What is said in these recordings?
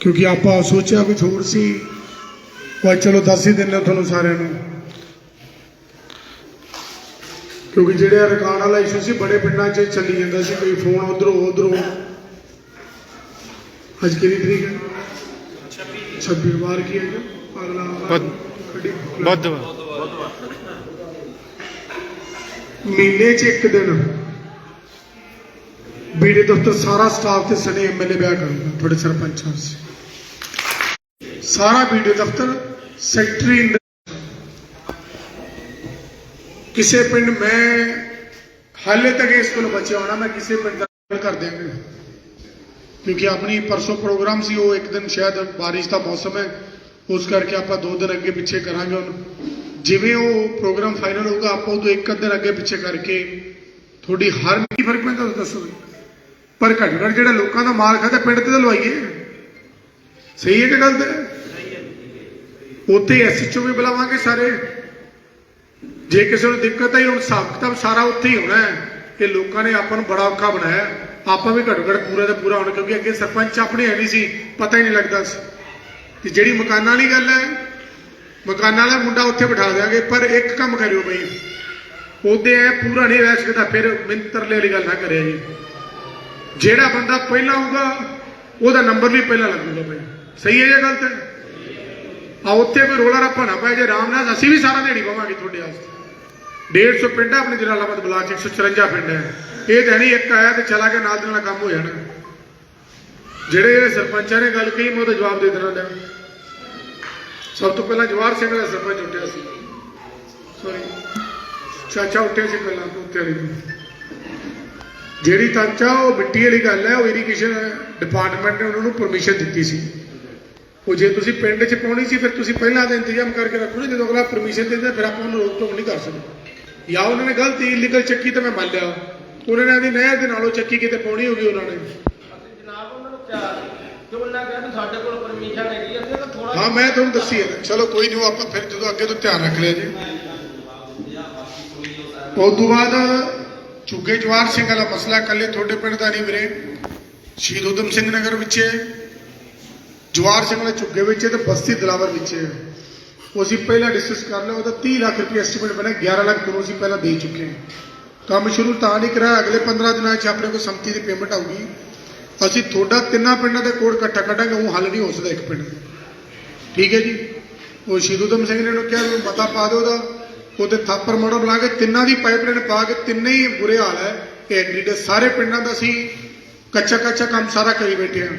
ਕਿਉਂਕਿ ਆਪਾਂ ਸੋਚਿਆ ਕੁਝ ਹੋਰ ਸੀ। ਉਹ ਚਲੋ ਦੱਸ ਹੀ ਹਾਂ ਤੁਹਾਨੂੰ ਸਾਰਿਆਂ ਨੂੰ। ਕਿਉਂਕਿ ਜਿਹੜੇ ਰਿਕਾਰਡ ਵਾਲਾ ਇਸ਼ੂ ਸੀ ਬੜੇ ਪਿੰਡਾਂ 'ਚ ਚੱਲੀ ਜਾਂਦਾ ਸੀ ਕੋਈ ਫੋਨ ਉਧਰੋਂ ਉਧਰੋਂ। ਅੱਜ ਕਿਹੜੀ ਤਰੀਕ ਹੈ? 26 ਵਾਰ ਕੀ ਹੈ ਜੀ? ਅਗਲਾ ਬੁੱਧਵਾਰ। ਮਹੀਨੇ 'ਚ ਇੱਕ ਦਿਨ। ਬੀੜੇ ਦਫ਼ਤਰ ਸਾਰਾ ਸਟਾਫ ਤੇ ਸਣੇ ਐਮਐਲਏ ਵਿਆਹ ਕਰੂਗਾ ਤੁਹਾਡੇ ਸਰਪੰਚਾਂ ਸੇ ਸਾਰਾ ਬੀੜੇ ਦਫ਼ਤਰ ਸੈਕਟਰੀ ਕਿਸੇ ਪਿੰਡ ਮੈਂ ਹਾਲੇ ਤੱਕ ਇਸ ਕੋਲ ਬਚਿਆ ਹੋਣਾ, ਮੈਂ ਕਿਸੇ ਪਿੰਡ ਦਾ ਕਰ ਦਿਆਂਗਾ ਕਿਉਂਕਿ ਆਪਣੀ ਪਰਸੋਂ ਪ੍ਰੋਗਰਾਮ ਸੀ, ਉਹ ਇੱਕ ਦਿਨ ਸ਼ਾਇਦ ਬਾਰਿਸ਼ ਦਾ ਮੌਸਮ ਹੈ, ਉਸ ਕਰਕੇ ਆਪਾਂ ਦੋ ਦਿਨ ਅੱਗੇ ਪਿੱਛੇ ਕਰਾਂਗੇ ਉਹਨੂੰ ਜਿਵੇਂ ਉਹ ਪ੍ਰੋਗਰਾਮ ਫਾਈਨਲ ਹੋਊਗਾ, ਆਪਾਂ ਉਹ ਤੋਂ ਇੱਕ ਅੱਧੇ ਅੱਗੇ ਪਿੱਛੇ ਕਰਕੇ ਤੁਹਾਡੀ ਹਰ ਕੀ ਫ਼ਰਕ ਪੈਂਦਾ ਉਹ ਦੱਸੋ ਪਰ ਘੱਟ ਘੱਟ ਜਿਹੜਾ ਲੋਕਾਂ ਦਾ ਮਾਲ ਖਾਦਾ ਪਿੰਡ ਤੇ ਤਾਂ ਲਵਾਈਏ। ਸਹੀ ਹੈ ਕਿ ਗਲਤ ਹੈ? ਉੱਥੇ ਐਸਐਚਓ ਵੀ ਬੁਲਾਵਾਂਗੇ ਸਾਰੇ। ਜੇ ਕਿਸੇ ਨੂੰ ਦਿੱਕਤ ਆਈ, ਹੁਣ ਹਿਸਾਬ ਕਿਤਾਬ ਸਾਰਾ ਉੱਥੇ ਹੀ ਹੋਣਾ ਹੈ ਕਿ ਲੋਕਾਂ ਨੇ ਆਪਾਂ ਨੂੰ ਬੜਾ ਔਖਾ ਬਣਾਇਆ। ਆਪਾਂ ਵੀ ਘੱਟੋ ਘੱਟ ਪੂਰਾ ਦਾ ਪੂਰਾ ਹੋਣਾ, ਕਿਉਂਕਿ ਅੱਗੇ ਸਰਪੰਚ ਆਪਣੇ ਹੈ ਨਹੀਂ ਸੀ, ਪਤਾ ਹੀ ਨਹੀਂ ਲੱਗਦਾ ਸੀ। ਤੇ ਜਿਹੜੀ ਮਕਾਨਾਂ ਵਾਲੀ ਗੱਲ ਹੈ, ਮਕਾਨਾਂ ਵਾਲਾ ਮੁੰਡਾ ਉੱਥੇ ਬਿਠਾ ਦਿਆਂਗੇ, ਪਰ ਇੱਕ ਕੰਮ ਕਰਿਓ ਬਈ। ਉਹਦੇ ਐ ਪੂਰਾ ਨਹੀਂ ਰਹਿ ਸਕਦਾ, ਫਿਰ ਮਿੰਤਰਲੇ ਵਾਲੀ ਗੱਲ ਨਾ ਕਰਿਆ ਜੀ। ਜਿਹੜਾ ਬੰਦਾ ਪਹਿਲਾਂ ਆਊਗਾ, ਉਹਦਾ ਨੰਬਰ ਵੀ ਪਹਿਲਾਂ ਲੱਗੂਗਾ ਬਈ। ਸਹੀ ਹੈ ਜਾਂ ਗਲਤ ਹੈ ਆ ਉੱਥੇ ਕੋਈ ਰੋਲਾ ਰੱਪਾ ਨਾ ਪਏ ਜੇ ਰਾਮ ਨਾਲ ਅਸੀਂ ਵੀ ਸਾਰਾ ਦੇਣੀ ਪਵਾਂਗੇ ਤੁਹਾਡੇ ਵਾਸਤੇ। 150 ਪਿੰਡ ਆ ਆਪਣੇ ਜਲਾਲਾਬਾਦ ਬਲਾਕ 'ਚ 154 ਪਿੰਡ ਹੈ। ਇਹ ਤਾਂ ਨਹੀਂ, ਇੱਕ ਆਇਆ ਤੇ ਚਲਾ ਗਿਆ, ਨਾਲ ਦੇ ਨਾਲ ਕੰਮ ਹੋ ਜਾਣਾ। ਜਿਹੜੇ ਜਿਹੜੇ ਸਰਪੰਚਾਂ ਨੇ ਗੱਲ ਕਹੀ, ਮੈਂ ਉਹਦਾ ਜਵਾਬ ਦੇ ਦੇਣਾ ਲਿਆ ਸਭ ਤੋਂ ਪਹਿਲਾਂ ਜਵਾਹਰ ਸਿੰਘ ਦਾ ਸਰਪੰਚ ਉੱਠਿਆ ਸੀ। ਸੌਰੀ ਚਾਚਾ ਉੱਠਿਆ ਸੀ ਪਹਿਲਾਂ ਤੋਂ ਉੱਤੇ ਵਾਲੀ ਜਿਹੜੀ ਚਾਚਾ ਉਹ ਮਿੱਟੀ ਵਾਲੀ ਗੱਲ ਹੈ, ਉਹ ਇਰੀਗੇਸ਼ਨ ਡਿਪਾਰਟਮੈਂਟ ਨੇ ਉਹਨਾਂ ਨੂੰ ਪਰਮਿਸ਼ਨ ਦਿੱਤੀ ਸੀ। ਉਹ ਜੇ ਤੁਸੀਂ ਪਿੰਡ 'ਚ ਪਾਉਣੀ ਸੀ ਫਿਰ ਤੁਸੀਂ ਪਹਿਲਾਂ ਦਾ ਇੰਤਜ਼ਾਮ ਕਰਕੇ ਰੱਖੋ ਨਾ ਜਦੋਂ ਅਗਲਾ ਪਰਮਿਸ਼ਨ ਦਿੰਦਾ ਫਿਰ ਆਪਾਂ ਉਹਨੂੰ ਰੋਕ ਟੋਕ ਨਹੀਂ ਕਰ ਸਕਦੇ। ਜਾਂ ਉਹਨਾਂ ਨੇ ਗਲਤੀ ਇਲੀਗਲ ਚੱਕੀ ਤਾਂ ਮੈਂ ਮੰਨ ਲਿਆ। ਉਹਨਾਂ ਨੇ ਆਦੀ ਨਹਿਰ ਦੇ ਨਾਲੋਂ ਚੱਕੀ ਕਿਤੇ ਪਾਉਣੀ ਹੋਗੀ ਉਹਨਾਂ ਨੇ। ਅਸੀਂ ਜਨਾਬ ਉਹਨਾਂ ਨੂੰ ਕਿਹਾ ਕਿ ਉਹਨਾਂ ਕਿਹਾ ਵੀ ਸਾਡੇ ਕੋਲ ਪਰਮਿਸ਼ਨ ਹੈਗੀ ਹੈ ਤੇ ਥੋੜਾ ਹਾਂ ਮੈਂ ਤੁਹਾਨੂੰ ਦੱਸੀ ਹੈ। ਚਲੋ ਕੋਈ ਨਹੀਂ ਉਹ ਆਪਾਂ ਫਿਰ ਜਦੋਂ ਅੱਗੇ ਤੋਂ ਧਿਆਨ ਰੱਖ ਲਿਆ ਜੀ। ਉਸ ਤੋਂ ਬਾਅਦ ਚੁੱਗੇ ਜਵਾਰ ਸਿੰਘ ਵਾਲਾ ਮਸਲਾ ਕੱਲੇ ਤੁਹਾਡੇ ਪਿੰਡ ਦਾ ਨਹੀਂ ਵੀਰੇ। ਸ਼ਹੀਦ ਊਧਮ ਸਿੰਘ ਨਗਰ ਵਿੱਚ ਜਵਾਰ ਸਿੰਘ ਵਾਲੇ ਝੁੱਗੇ ਵਿੱਚ ਹੈ ਤੇ ਬਸਤੀ ਦਲਾਵਰ ਵਿੱਚ ਹੈ। ਉਹ ਅਸੀਂ ਪਹਿਲਾਂ ਡਿਸਕਸ ਕਰ ਲਿਆ, ਉਹਦਾ 30 ਲੱਖ ਰੁਪਏ ਐਸਟੀਮੇਟ ਬਣਿਆ 11 ਲੱਖ ਤੁਹਾਨੂੰ ਅਸੀਂ ਪਹਿਲਾਂ ਦੇ ਚੁੱਕੇ ਹਾਂ। ਕੰਮ ਸ਼ੁਰੂ ਤਾਂ ਨਹੀਂ ਕਰਾਇਆ, ਅਗਲੇ 15 ਦਿਨਾਂ 'ਚ ਆਪਣੇ ਕੋਲ ਸੰਮਤੀ ਦੀ ਪੇਮੈਂਟ ਆਊਗੀ। ਅਸੀਂ ਤੁਹਾਡਾ ਤਿੰਨਾਂ ਪਿੰਡਾਂ ਦੇ ਕੋਡ ਇਕੱਠਾ ਕੱਢਾਂਗੇ, ਉਹ ਹੱਲ ਨਹੀਂ ਹੋ ਸਕਦਾ ਇੱਕ ਪਿੰਡ। ਠੀਕ ਹੈ ਜੀ? ਉਹ ਸ਼ਹੀਦ ਊਧਮ ਸਿੰਘ ਨੇ ਉਹਨੂੰ ਕਿਹਾ, ਵੀ ਮਤਾ ਪਾ ਦਿਓ ਉਹਦਾ। ਉਹਦੇ ਥਾਪਰ ਮੋੜਾ ਬਣਾ ਕੇ ਤਿੰਨਾਂ ਦੀ ਪਾਈਪਲਾਈਨ ਪਾ ਕੇ ਤਿੰਨੇ ਹੀ ਬੁਰੇ ਹਾਲ ਹੈ ਕਿ ਐਡੀ ਦੇ ਸਾਰੇ ਪਿੰਡਾਂ ਦਾ ਅਸੀਂ ਕੱਚਾ ਕੱਚਾ ਕੰਮ ਸਾਰਾ ਕਰੀ ਬੈਠੇ ਹਾਂ।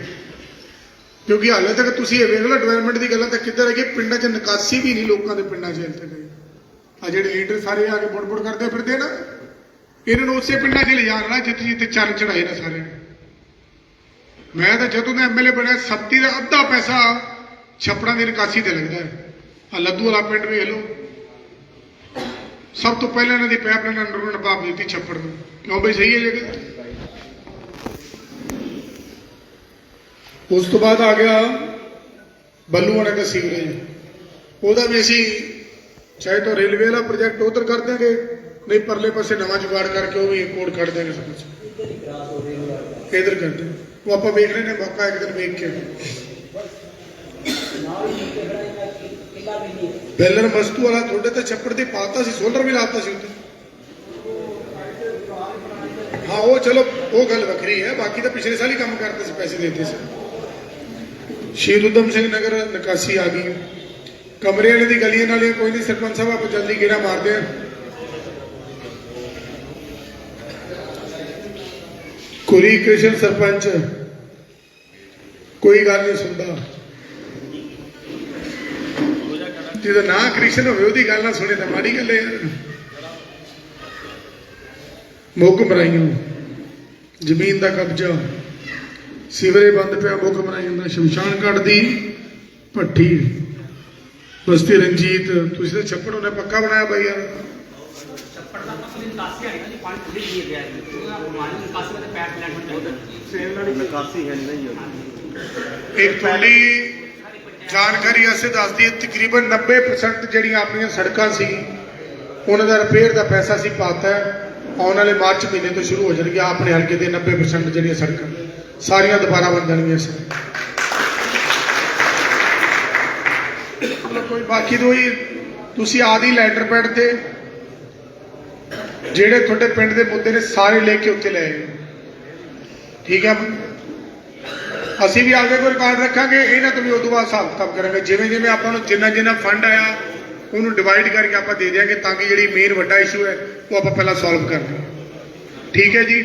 ਕਿਉਂਕਿ ਹਾਲੇ ਤੱਕ ਤੁਸੀਂ ਇਹ ਵੇਖ ਲਓ ਡਿਵੈਲਪਮੈਂਟ ਦੀ ਗੱਲਾਂ ਤਾਂ ਕਿੱਧਰ ਹੈਗੀ ਪਿੰਡਾਂ 'ਚ ਨਿਕਾਸੀ ਵੀ ਨਹੀਂ ਲੋਕਾਂ ਦੇ ਪਿੰਡਾਂ 'ਚ ਹਾਲੇ ਤੱਕ ਆ ਜਿਹੜੇ ਲੀਡਰ ਸਾਰੇ ਆ ਕੇ ਬੁੜ-ਬੁੜ ਕਰਦੇ ਫਿਰਦੇ ਨਾ, ਇਹਨਾਂ ਨੂੰ ਉਸੇ ਪਿੰਡਾਂ 'ਚ ਲਿਜਾ ਲੈਣਾ ਜਿੱਥੇ ਜਿੱਥੇ ਚੰਨ ਚੜਾਏ ਨਾ ਸਾਰੇ। ਮੈਂ ਤਾਂ ਜਦੋਂ ਦਾ ਐਮਐਲਏ ਬਣਿਆ, ਸੱਤੀ ਦਾ ਅੱਧਾ ਪੈਸਾ ਛੱਪੜਾਂ ਦੀ ਨਿਕਾਸੀ ਤੇ ਲੱਗਦਾ ਹੈ। ਆ ਲੱਦੂ ਵਾਲਾ ਪਿੰਡ ਵੇਖ ਲਓ। ਸਭ ਤੋਂ ਪਹਿਲਾਂ ਇਹਨਾਂ ਦੀ ਪਾਈਪਲਾਈਨ ਅੰਡਰਗਰਾਉਂਡ ਪਾਪ ਦਿੱਤੀ ਛੱਪੜ ਨੂੰ। ਕਿਉਂ ਬਈ ਸਹੀ ਹੈ ਜਗ੍ਹਾ? ਉਸ ਤੋਂ ਬਾਅਦ ਆ ਗਿਆ ਬੱਲੂਆਣਾ ਦਾ ਸੀਵਰੇਜ। ਉਹਦਾ ਵੀ ਅਸੀਂ ਚਾਹੇ ਤਾਂ ਰੇਲਵੇ ਵਾਲਾ ਪ੍ਰੋਜੈਕਟ ਉਧਰ ਕਰ ਦਿਆਂਗੇ, ਨਹੀਂ ਪਰਲੇ ਪਾਸੇ ਨਵਾਂ ਜੁਗਾੜ ਕਰਕੇ ਉਹ ਵੀ ਕੋਡ ਕੱਢ ਦਿਆਂਗੇ ਸਭ ਕੁਝ ਇਧਰ ਕਰਦੇ ਹਾਂ। ਉਹ ਆਪਾਂ ਵੇਖ ਰਹੇ ਨੇ ਮੌਕਾ ਇੱਕ ਦਿਨ ਵੇਖ ਕੇ ਬੈਲਰ ਮਸਤੂ ਵਾਲਾ ਤੁਹਾਡੇ ਤੇ ਛੱਪੜ ਦੇ ਪਾਤਾ ਸੀ ਸੋਲਰ ਵੀ ਲਾਤਾ ਸੀ ਉੱਤੇ ਹਾਂ, ਉਹ ਚਲੋ, ਉਹ ਗੱਲ ਵੱਖਰੀ ਹੈ, ਬਾਕੀ ਤਾਂ ਪਿਛਲੇ ਸਾਲ ਹੀ ਕੰਮ ਕਰਦੇ ਸੀ, ਪੈਸੇ ਦਿੰਦੇ ਸੀ। ਸ਼ਹੀਦ ਉਦਮ ਸਿੰਘ ਨਗਰ ਨਿਕਾਸੀ ਆ ਗਈ। ਕਮਰੇ ਵਾਲੇ ਦੀ ਗਲੀਆਂ ਨਾਲੀਆਂ ਕੋਈ ਨਹੀਂ, ਸਰਪੰਚ ਸਾਹਿਬ, ਆਪਾਂ ਜਲਦੀ ਗੇੜਾ ਮਾਰਦੇ ਆ ਕੁਰੀ ਕ੍ਰਿਸ਼ਨ ਸਰਪੰਚ, ਕੋਈ ਗੱਲ ਨਹੀਂ ਸੁਣਦਾ। ਜਿਹਦਾ ਨਾਂ ਕ੍ਰਿਸ਼ਨ ਹੋਵੇ, ਉਹਦੀ ਗੱਲ ਨਾ ਸੁਣੇ ਤਾਂ ਮਾੜੀ ਗੱਲ ਹੈ। ਯਾਰ ਮਰਾਈਆਂ, ਜ਼ਮੀਨ ਦਾ ਕਬਜ਼ਾ। ਸਿਵਰੇ ਬੰਦ ਪਿਆ ਮੁੱਖ ਮਰਾਈਆਂ ਦਾ ਸ਼ਮਸ਼ਾਨ ਘਾਟ ਦੀ ਭੱਠੀ। ਬਸਤੀ ਰਣਜੀਤ ਤੁਸੀਂ ਤਾਂ ਛੱਪੜ ਉਹਨੇ ਪੱਕਾ ਬਣਾਇਆ ਬਾਈ ਯਾਰ। ਛੱਪੜ ਦਾ ਪਸਲੀ ਨਿਕਾਸੀ ਹੈ ਨਾ ਜੀ ਪਾਣੀ ਖੁੱਲੀ ਨਹੀਂ ਗਿਆ ਜੀ। ਉਹਦਾ ਪਾਣੀ ਨਿਕਾਸੀ ਦੇ ਪੈਪ ਲੈਣ ਨੂੰ ਚਾਹੀਦਾ। ਨਿਕਾਸੀ ਹੈ ਨਹੀਂ ਇੱਕ ਤੁਹਾਡੀ ਜਾਣਕਾਰੀ ਅਸੀਂ ਦੱਸਦੀ ਹੈ ਤਕਰੀਬਨ 90% ਜਿਹੜੀਆਂ ਆਪਣੀਆਂ ਸੜਕਾਂ ਸੀ ਉਹਨਾਂ ਦਾ ਰਿਪੇਅਰ ਦਾ ਪੈਸਾ ਸੀ ਪਾਤਾ ਹੈ। ਆਉਣ ਵਾਲੇ ਮਾਰਚ ਮਹੀਨੇ ਤੋਂ ਸ਼ੁਰੂ ਹੋ ਜਾਣਗੀਆਂ ਆਪਣੇ ਹਲਕੇ ਦੇ 90% ਜਿਹੜੀਆਂ ਸੜਕਾਂ। ਸਾਰੀਆਂ ਦੁਬਾਰਾ ਬਣ ਜਾਣਗੀਆਂ ਸਰ ਚਲੋ ਕੋਈ ਬਾਕੀ ਦੋਈ ਤੁਸੀਂ ਆਦੀ ਲੈਟਰ ਪੈਡ ਤੇ ਜਿਹੜੇ ਤੁਹਾਡੇ ਪਿੰਡ ਦੇ ਮੁੱਦੇ ਨੇ ਸਾਰੇ ਲੈ ਕੇ ਉੱਥੇ ਲੈ ਆਇਓ। ਠੀਕ ਹੈ? ਅਸੀਂ ਵੀ ਆਪਦੇ ਕੋਈ ਰਿਕਾਰਡ ਰੱਖਾਂਗੇ, ਇਹਨਾਂ ਤੋਂ ਵੀ ਉਦੋਂ ਬਾਅਦ ਹਿਸਾਬ ਕਿਤਾਬ ਕਰਾਂਗੇ। ਜਿਵੇਂ ਜਿਵੇਂ ਆਪਾਂ ਨੂੰ ਜਿੰਨਾ ਜਿੰਨਾ ਫੰਡ ਆਇਆ, ਉਹਨੂੰ ਡਿਵਾਈਡ ਕਰਕੇ ਆਪਾਂ ਦੇ ਦਿਆਂਗੇ ਤਾਂ ਕਿ ਜਿਹੜੀ ਮੇਨ ਵੱਡਾ ਇਸ਼ੂ ਹੈ, ਉਹ ਆਪਾਂ ਪਹਿਲਾਂ ਸੋਲਵ ਕਰ ਲਈਏ। ਠੀਕ ਹੈ ਜੀ?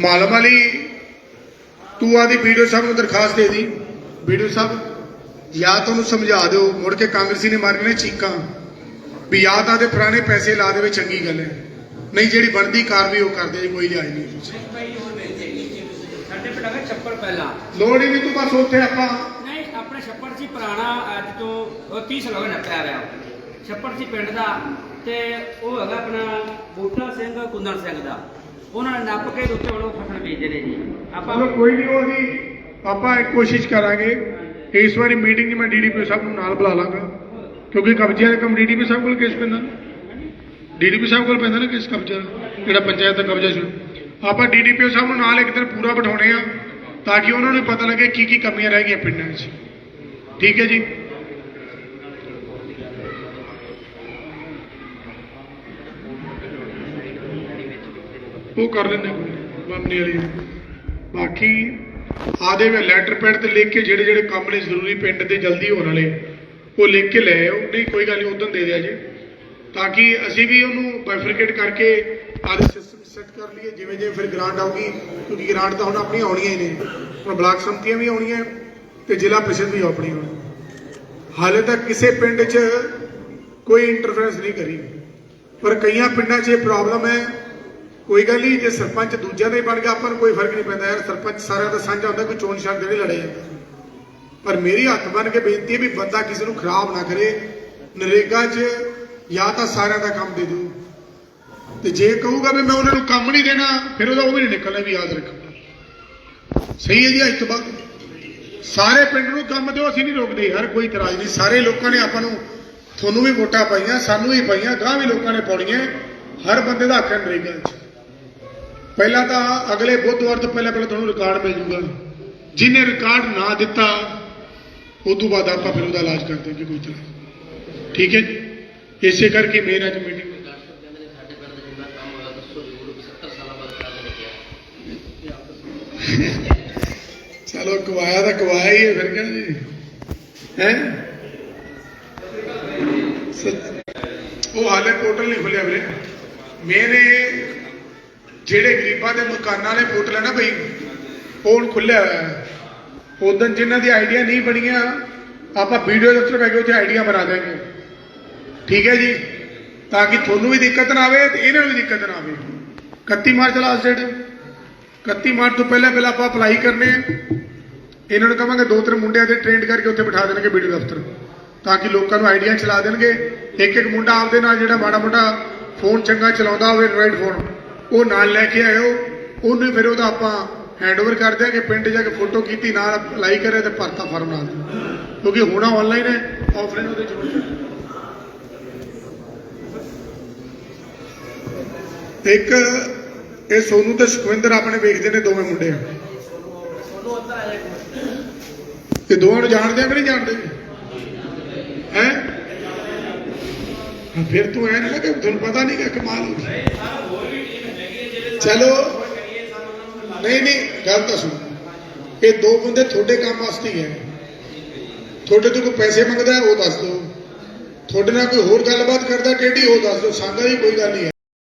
ਮਾਲਮ ਵਾਲੀ ਤੂੰ ਆਦੀ ਵੀਡੀਓ ਸਾਹਿਬ ਨੂੰ ਦਰਖਾਸਤ ਦੇ ਦੀ। ਵੀਡੀਓ ਸਾਹਿਬ ਜਾਂ ਤਾਂ ਉਹਨੂੰ ਸਮਝਾ ਦਿਓ ਮੁੜ ਕੇ ਕਾਂਗਰਸੀ ਨੇ ਮਾਰਨੇ ਚੀਕਾਂ। ਵੀ ਜਾਂ ਤਾਂ ਦੇ ਪੁਰਾਣੇ ਪੈਸੇ ਲਾ ਦੇਵੇ ਚੰਗੀ ਗੱਲ ਹੈ। ਨਹੀਂ ਜਿਹੜੀ ਬਣਦੀ ਕਾਰਵਾਈ ਉਹ ਕਰਦੇ ਜੀ ਕੋਈ ਲਿਆਈ ਨਹੀਂ। ਸਾਡੇ ਪਿੰਡ ਦਾ ਛੱਪੜ ਪਹਿਲਾਂ। ਲੋੜ ਹੀ ਨਹੀਂ ਤੂੰ ਬਸ ਉੱਥੇ ਆਪਾਂ ਨਹੀਂ ਆਪਣੇ ਛੱਪੜ ਸੀ ਪੁਰਾਣਾ ਅੱਜ ਤੋਂ ਉਹ 30 ਸਾਲ ਹੋ ਗਏ ਨੱਪਿਆ ਰਿਹਾ ਛੱਪੜ ਸੀ ਪਿੰਡ ਦਾ ਤੇ ਉਹ ਹੈਗਾ ਆਪਣਾ ਬੂਟਾ ਸਿੰਘ ਕੁੰਦਨ ਸਿੰਘ ਦਾ। ਉਹਨਾਂ ਨੇ ਨੱਪ ਕੇ ਉੱਤੇ ਵੱਲੋਂ ਫਸਲ ਬੀਜਦੇ ਨੇ ਜੀ। ਆਪਾਂ ਚਲੋ, ਕੋਈ ਨਹੀਂ ਉਹਦੀ ਆਪਾਂ ਇੱਕ ਕੋਸ਼ਿਸ਼ ਕਰਾਂਗੇ। ਇਸ ਵਾਰੀ ਮੀਟਿੰਗ 'ਚ ਮੈਂ ਡੀਡੀਪੀ ਸਾਹਿਬ ਨੂੰ ਨਾਲ ਬੁਲਾ ਲਾਂਗਾ। ਕਿਉਂਕਿ ਕਬਜ਼ਿਆਂ ਦਾ ਕੰਮ ਡੀਡੀਪੀ ਸਾਹਿਬ ਕੋਲ ਕੇਸ ਪੈਂਦਾ ਡੀਡੀਪੀ ਸਾਹਿਬ ਕੋਲ ਪੈਂਦਾ ਨਾ ਕੇਸ ਕਬਜ਼ਾ, ਜਿਹੜਾ ਪੰਚਾਇਤ ਦਾ ਕਬਜ਼ਾ ਸ਼ੁਰੂ ਆਪਾਂ ਡੀਡੀਪੀ ਸਾਹਿਬ ਨੂੰ ਨਾਲ ਇੱਕ ਦਿਨ ਪੂਰਾ ਬਿਠਾਉਣੇ ਆ, ਤਾਂ ਕਿ ਉਹਨਾਂ ਨੂੰ ਪਤਾ ਲੱਗੇ ਕੀ ਕੀ ਕਮੀਆਂ ਰਹਿ ਗਈਆਂ ਪਿੰਡਾਂ 'ਚ। ਠੀਕ ਹੈ ਜੀ? ਉਹ ਕਰ ਲੈਂਦੇ ਮਾਮਲੇ ਵਾਲੀ। ਬਾਕੀ ਆਦੇ ਵੇ ਲੈਟਰ ਪੈਡ ਤੇ ਲਿਖ ਕੇ ਜਿਹੜੇ ਜਿਹੜੇ ਕੰਮ ਨੇ ਜ਼ਰੂਰੀ ਪਿੰਡ ਦੇ ਜਲਦੀ ਹੋਣ ਵਾਲੇ, ਉਹ ਲਿਖ ਕੇ ਲੈ ਆਓ ਨਹੀਂ, ਕੋਈ ਗੱਲ ਨਹੀਂ ਉਦੋਂ ਦੇ ਦਿਆ ਜੇ। ਤਾਂ ਕਿ ਅਸੀਂ ਵੀ ਉਹਨੂੰ ਬਾਈਫਰਕੇਟ ਕਰਕੇ ਆਦੇ ਸਿਸਟਮ ਸੈੱਟ ਕਰ ਲਈਏ। ਜਿਵੇਂ ਜਿਵੇਂ ਫਿਰ ਗ੍ਰਾਂਟ ਆਊਗੀ, ਕਿਉਂਕਿ ਗ੍ਰਾਂਟ ਤਾਂ ਹੁਣ ਆਪਣੀਆਂ ਆਉਣੀਆਂ ਹੀ ਨੇ। ਹੁਣ ਬਲਾਕ ਸੰਮਤੀਆਂ ਵੀ ਆਉਣੀਆਂ ਤੇ ਜ਼ਿਲ੍ਹਾ ਪ੍ਰੀਸ਼ਦ ਵੀ ਆਪਣੀ ਹੋਣੀ। ਹਾਲੇ ਤੱਕ ਕਿਸੇ ਪਿੰਡ 'ਚ ਕੋਈ ਇੰਟਰਫੇਰੈਂਸ ਨਹੀਂ ਕਰੀ। ਪਰ ਕਈਆਂ ਪਿੰਡਾਂ 'ਚ ਇਹ ਪ੍ਰੋਬਲਮ ਹੈ ਕੋਈ ਗੱਲ ਨਹੀਂ, ਜੇ ਸਰਪੰਚ ਦੂਜਿਆਂ ਦਾ ਹੀ ਬਣ ਗਿਆ, ਆਪਾਂ ਨੂੰ ਕੋਈ ਫ਼ਰਕ ਨਹੀਂ ਪੈਂਦਾ ਯਾਰ। ਸਰਪੰਚ ਸਾਰਿਆਂ ਦਾ ਸਾਂਝਾ ਹੁੰਦਾ ਕੋਈ ਚੋਣ ਸ਼ਾਨ ਦੇ ਲੜੇ ਜਾਂਦਾ। ਪਰ ਮੇਰੀ ਹੱਥ ਬਣ ਕੇ ਬੇਨਤੀ ਹੈ ਵੀ ਬੰਦਾ ਕਿਸੇ ਨੂੰ ਖਰਾਬ ਨਾ ਕਰੇ। ਨਰੇਗਾ 'ਚ ਜਾਂ ਤਾਂ ਸਾਰਿਆਂ ਦਾ ਕੰਮ ਦੇ ਦਿਓ। ਤੇ ਜੇ ਕਹੂਗਾ ਵੀ ਮੈਂ ਉਹਨਾਂ ਨੂੰ ਕੰਮ ਨਹੀਂ ਦੇਣਾ, ਫਿਰ ਉਹਦਾ ਉਹ ਵੀ ਨਹੀਂ ਨਿਕਲਣਾ ਵੀ ਯਾਦ ਰੱਖਣਾ। ਸਹੀ ਹੈ ਜੀ, ਅੱਜ ਤੋਂ ਬਾਅਦ। ਸਾਰੇ ਪਿੰਡ ਨੂੰ ਕੰਮ ਦਿਓ, ਅਸੀਂ ਨਹੀਂ ਰੋਕਦੇ। ਹਰ ਕੋਈ ਇਤਰਾਜ਼ ਨਹੀਂ। ਸਾਰੇ ਲੋਕਾਂ ਨੇ ਆਪਾਂ ਨੂੰ, ਤੁਹਾਨੂੰ ਵੀ ਵੋਟਾਂ ਪਾਈਆਂ, ਸਾਨੂੰ ਵੀ ਪਾਈਆਂ ਗਾਂ ਵੀ ਲੋਕਾਂ ਨੇ ਪਾਉਣੀਆਂ। ਹਰ ਬੰਦੇ ਦਾ ਹੱਕ ਹੈ ਨਰੇਗਾ 'ਚ। ਪਹਿਲਾਂ ਤਾਂ ਅਗਲੇ ਬੁੱਧਵਾਰ ਤੋਂ ਪਹਿਲਾਂ ਪਹਿਲਾਂ ਤੁਹਾਨੂੰ ਰਿਕਾਰਡ ਮਿਲ ਜੂਗਾ ਜਿਹਨੇ ਰਿਕਾਰਡ ਨਾ ਦਿੱਤਾ ਉਸ ਤੋਂ ਬਾਅਦ ਆਪਾਂ ਫਿਰ ਉਹਦਾ ਇਲਾਜ ਕਰਦੇ ਕਿ ਕੋਈ ਤਰ੍ਹਾਂ ਠੀਕ ਹੈ ਜੀ? ਇਸੇ ਕਰਕੇ ਮੇਰਾ ਅੱਜ ਮੀਟਿੰਗ ਚਲੋ ਕਵਾਇਆ ਤਾਂ ਕਵਾਇਆ ਹੀ ਹੈ ਫਿਰ ਕਹਿੰਦੇ ਜੀ। ਹੈ? ਉਹ ਹਾਲੇ ਪੋਰਟਲ ਨਹੀਂ ਖੁੱਲਿਆ ਵੀਰੇ। ਮੇਰੇ ਜਿਹੜੇ ਗਰੀਬਾਂ ਦੇ ਮਕਾਨਾਂ ਵਾਲੇ ਪੋਰਟਲ ਹੈ ਨਾ ਬਈ, ਉਹ ਹੁਣ ਖੁੱਲਿਆ ਹੋਇਆ ਹੈ। ਉਦੋਂ ਜਿਨ੍ਹਾਂ ਦੀ ਆਈਡੀਆ ਨਹੀਂ ਬਣੀਆਂ, ਆਪਾਂ ਵੀਡੀਓ ਦਫ਼ਤਰ ਬੈ ਕੇ ਉੱਥੇ ਆਈਡੀਆ ਬਣਾ ਦੇਵਾਂਗੇ ਠੀਕ ਹੈ ਜੀ? ਤਾਂ ਕਿ ਤੁਹਾਨੂੰ ਵੀ ਦਿੱਕਤ ਨਾ ਆਵੇ ਤੇ ਇਹਨਾਂ ਨੂੰ ਵੀ ਦਿੱਕਤ ਨਾ ਆਵੇ। 31 ਮਾਰਚ ਲਾਸਟ ਡੇਟ। 31 ਮਾਰਚ ਤੋਂ ਪਹਿਲਾਂ ਪਹਿਲਾਂ ਆਪਾਂ ਅਪਲਾਈ ਕਰਨੇ ਇਹਨਾਂ ਨੂੰ ਕਹਾਂਗੇ ਦੋ ਤਿੰਨ ਮੁੰਡਿਆਂ ਦੇ ਟ੍ਰੇਨਡ ਕਰਕੇ ਉੱਥੇ ਬਿਠਾ ਦੇਣਗੇ ਵੀਡੀਓ ਦਫ਼ਤਰ। ਤਾਂ ਕਿ ਲੋਕਾਂ ਨੂੰ ਆਈਡੀਆ ਚਲਾ ਦੇਣਗੇ। ਇੱਕ ਇੱਕ ਮੁੰਡਾ ਆਪਦੇ ਨਾਲ ਜਿਹੜਾ ਮਾੜਾ ਮੋਟਾ ਫੋਨ ਚੰਗਾ ਚਲਾਉਂਦਾ ਹੋਵੇ ਐਂਡਰਾਇਡ ਫੋਨ ਉਹ ਨਾਲ ਲੈ ਕੇ ਆਇਓ। ਉਹਨੂੰ ਫਿਰ ਉਹਦਾ ਆਪਾਂ ਹੈਂਡਓਵਰ ਕਰ ਦਿਆਂਗੇ। ਪਿੰਡ ਜਾ ਕੇ ਫੋਟੋ ਕੀਤੀ ਨਾਲ ਅਪਲਾਈ ਕਰੇ ਤੇ ਭਰਤਾ ਫਾਰਮ ਨਾਲ। ਕਿਉਂਕਿ ਹੋਣਾ ਆਨਲਾਈਨ ਹੈ ਆਫਲਾਈਨ ਉਹਦੇ ਜਾਣਾ। ਇੱਕ ਇਹ ਸੋਨੂ ਤੇ ਸੁਖਵਿੰਦਰ ਆਪਣੇ ਵੇਖਦੇ ਨੇ ਦੋਵੇਂ ਮੁੰਡੇ। ਆ ਇਹ ਦੋਵਾਂ ਨੂੰ ਜਾਣਦੇ ਆ ਕਿ ਨਹੀਂ ਜਾਣਦੇ? ਹੈ? ਫਿਰ ਤੂੰ ਐ ਨਾ ਕਿ ਤੁਹਾਨੂੰ ਪਤਾ ਨਹੀਂ ਕਿ ਕਮਾਲ ਹੋ ਗਈ। ਚਲੋ। ਨਹੀਂ ਨਹੀਂ, ਗੱਲ ਤਾਂ ਸੁਣ। ਇਹ ਦੋ ਬੰਦੇ ਤੁਹਾਡੇ ਕੰਮ ਵਾਸਤੇ ਹੀ ਹੈ। ਤੁਹਾਡੇ ਤੋਂ ਕੋਈ ਪੈਸੇ ਮੰਗਦਾ ਉਹ ਦੱਸ ਦਿਓ। ਤੁਹਾਡੇ ਨਾਲ ਕੋਈ ਹੋਰ ਗੱਲਬਾਤ ਕਰਦਾ ਟੇਢੀ ਉਹ ਦੱਸ ਦਿਓ। ਸਾਡਾ ਵੀ ਕੋਈ ਗੱਲ ਨਹੀਂ ਹੈ।